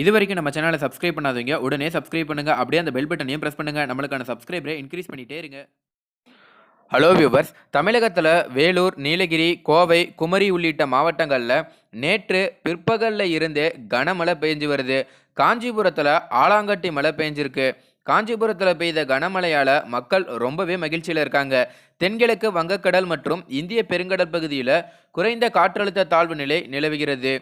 இது வரைக்கும் நம்ம சேனலை சப்ஸ்கிரைப் பண்ணாதீங்க உடனே சப்ஸ்கிரைப் பண்ணுங்க. அப்படியே அந்த பெல் பட்டனையும் பிரஸ் பண்ணுங்க. நம்மளுக்கான சப்ஸ்கிரைபரை இன்க்ரீஸ் பண்ணிட்டே இருங்க. ஹலோ வியூவர்ஸ் தமிழகத்தில் வேலூர் நீலகிரி கோவை குமரி உள்ளிட்ட மாவட்டங்களில் நேற்று பிற்பகலில் இருந்தே கனமழை பெஞ்சு வருது. காஞ்சிபுரத்தில் ஆலாங்கட்டி மழை பெஞ்சிருக்கு. காஞ்சிபுரத்தில் பெய்த கனமழையால் மக்கள் ரொம்பவே மகிழ்ச்சியில் இருக்காங்க. தென்கிழக்கு வங்கக்கடல் மற்றும் இந்திய பெருங்கடல் பகுதியில் குறைந்த காற்றழுத்த தாழ்வு நிலை நிலவுகிறது.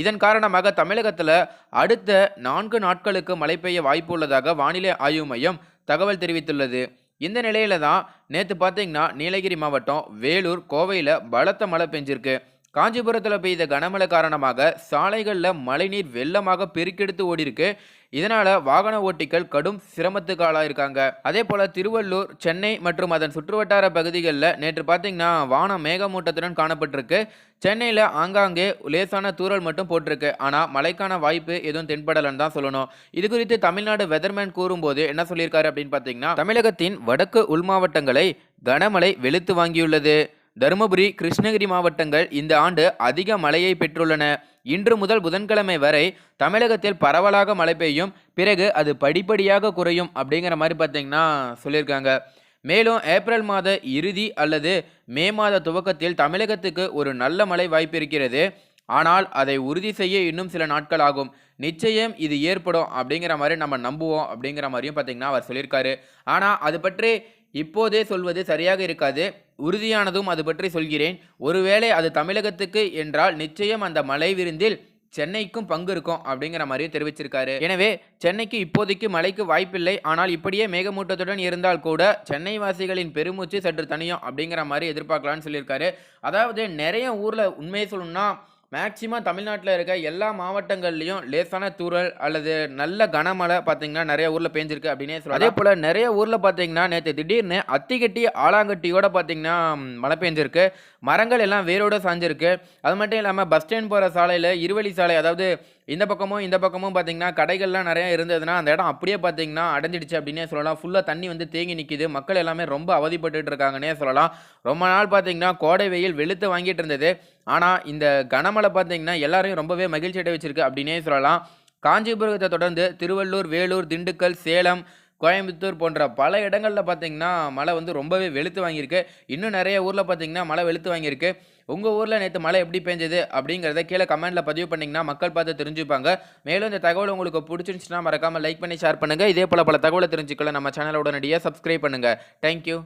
இதன் காரணமாக தமிழகத்தில் அடுத்த நான்கு நாட்களுக்கு மழை பெய்ய வாய்ப்பு உள்ளதாக வானிலை ஆய்வு மையம் தகவல் தெரிவித்துள்ளது. இந்த நிலையில தான் நேற்று பார்த்தீங்கன்னா நீலகிரி மாவட்டம் வேலூர் கோவையில் பலத்த மழை பெஞ்சிருக்கு. காஞ்சிபுரத்தில் பெய்த கனமழை காரணமாக சாலைகளில் மழைநீர் வெள்ளமாக பெருக்கெடுத்து ஓடிருக்கு இதனால் வாகன ஓட்டிகள் கடும் சிரமத்துக்கு ஆளாயிருக்காங்க அதே போல் திருவள்ளூர் சென்னை மற்றும் அதன் சுற்றுவட்டார பகுதிகளில் நேற்று பார்த்தீங்கன்னா வானம் மேகமூட்டத்துடன் காணப்பட்டிருக்கு. சென்னையில் ஆங்காங்கே லேசான தூரல் மட்டும் போட்டிருக்கு. ஆனால் மழைக்கான வாய்ப்பு எதுவும் தென்படலைன்னு தான் சொல்லணும். இது குறித்து தமிழ்நாடு வெதர்மேன் கூறும்போது என்ன சொல்லியிருக்காரு அப்படின்னு பார்த்தீங்கன்னா தமிழகத்தின் வடக்கு உள் மாவட்டங்களை கனமழை வெளுத்து வாங்கியுள்ளது. தருமபுரி கிருஷ்ணகிரி மாவட்டங்கள் இந்த ஆண்டு அதிக மழையை பெற்றுள்ளன. இன்று முதல் புதன்கிழமை வரை தமிழகத்தில் பரவலாக மழை பெய்யும். பிறகு அது படிப்படியாக குறையும் அப்படிங்கிற மாதிரி பார்த்தீங்கன்னா சொல்லியிருக்காங்க. மேலும் ஏப்ரல் மாத இறுதி அல்லது மே மாத துவக்கத்தில் தமிழகத்துக்கு ஒரு நல்ல மழை வாய்ப்பு இருக்கிறது. ஆனால் அதை உறுதி செய்ய இன்னும் சில நாட்கள் ஆகும். நிச்சயம் இது ஏற்படும் அப்படிங்கிற மாதிரி நம்ம நம்புவோம் அப்படிங்கிற மாதிரியும் பார்த்தீங்கன்னா அவர் சொல்லியிருக்காரு. ஆனால் அது பற்றி இப்போதே சொல்வது சரியாக இருக்காது. உறுதியானதும் அது பற்றி சொல்கிறேன். ஒருவேளை அது தமிழகத்துக்கு என்றால் நிச்சயம் அந்த மலை விருந்தில் சென்னைக்கும் பங்கு இருக்கும் அப்படிங்கிற மாதிரியும் தெரிவிச்சிருக்காரு. எனவே சென்னைக்கு இப்போதைக்கு மழைக்கு வாய்ப்பில்லை. ஆனால் இப்படியே மேகமூட்டத்துடன் இருந்தால் கூட சென்னை வாசிகளின் பெருமூச்சு சற்று தனியும் அப்படிங்கிற மாதிரி எதிர்பார்க்கலாம்னு சொல்லியிருக்காரு. அதாவது நிறைய ஊரில் உண்மையை சொல்லணும்னா மேக்சிமம் தமிழ்நாட்டில் இருக்க எல்லா மாவட்டங்கள்லையும் லேசான தூரல் அல்லது நல்ல கனமழை பார்த்தீங்கன்னா நிறைய ஊரில் பேஞ்சிருக்கு அப்படின்னே சொல்லலாம். அதே போல் நிறைய ஊரில் பார்த்தீங்கன்னா நேற்று திடீர்னு அத்திக்கட்டி ஆலாங்கட்டியோட பார்த்தீங்கன்னா மழை பெஞ்சிருக்கு. மரங்கள் எல்லாம் வேரோட சாஞ்சிருக்கு. அது மட்டும் இல்லாமல் பஸ் ஸ்டாண்ட் போகிற சாலையில் இருவழி சாலை அதாவது இந்த பக்கமும் இந்த பக்கமும் பார்த்தீங்கன்னா கடைகள்லாம் நிறையா இருந்ததுன்னா அந்த இடம் அப்படியே பார்த்தீங்கன்னா அடைஞ்சிடுச்சு அப்படின்னே சொல்லலாம். ஃபுல்லாக தண்ணி வந்து தேங்கி நிற்கிது மக்கள் எல்லாமே ரொம்ப அவதிப்பட்டு இருக்காங்கன்னே சொல்லலாம். ரொம்ப நாள் பார்த்தீங்கன்னா கோடை வெயில் வெளுத்து வாங்கிட்டு இருந்தது. ஆனால் இந்த கனமழை பார்த்தீங்கன்னா எல்லாரையும் ரொம்பவே மகிழ்ச்சி அடைய வச்சிருக்கு அப்படின்னே சொல்லலாம். காஞ்சிபுரத்தை தொடர்ந்து திருவள்ளூர் வேலூர் திண்டுக்கல் சேலம் கோயம்புத்தூர் போன்ற பல இடங்களில் பார்த்தீங்கன்னா மழை வந்து ரொம்பவே வெளுத்து வாங்கியிருக்கு. இன்னும் நிறைய ஊரில் பார்த்தீங்கன்னா மழை வெளுத்து வாங்கியிருக்கு. உங்கள் ஊரில் நேற்று மழை எப்படி பெஞ்சது அப்படிங்கிறத கீழே கமெண்ட்டில் பதிவு பண்ணிங்கன்னா மக்கள் பார்த்து தெரிஞ்சுப்பாங்க. மேலும் இந்த தகவல் உங்களுக்கு பிடிச்சிருந்துச்சுன்னா மறக்காமல் லைக் பண்ணி ஷேர் பண்ணுங்கள் இதே போல் பல தகவலை தெரிஞ்சுக்கல நம்ம சேனலை உடனடியாக சப்ஸ்கிரைப் பண்ணுங்கள் தேங்க்யூ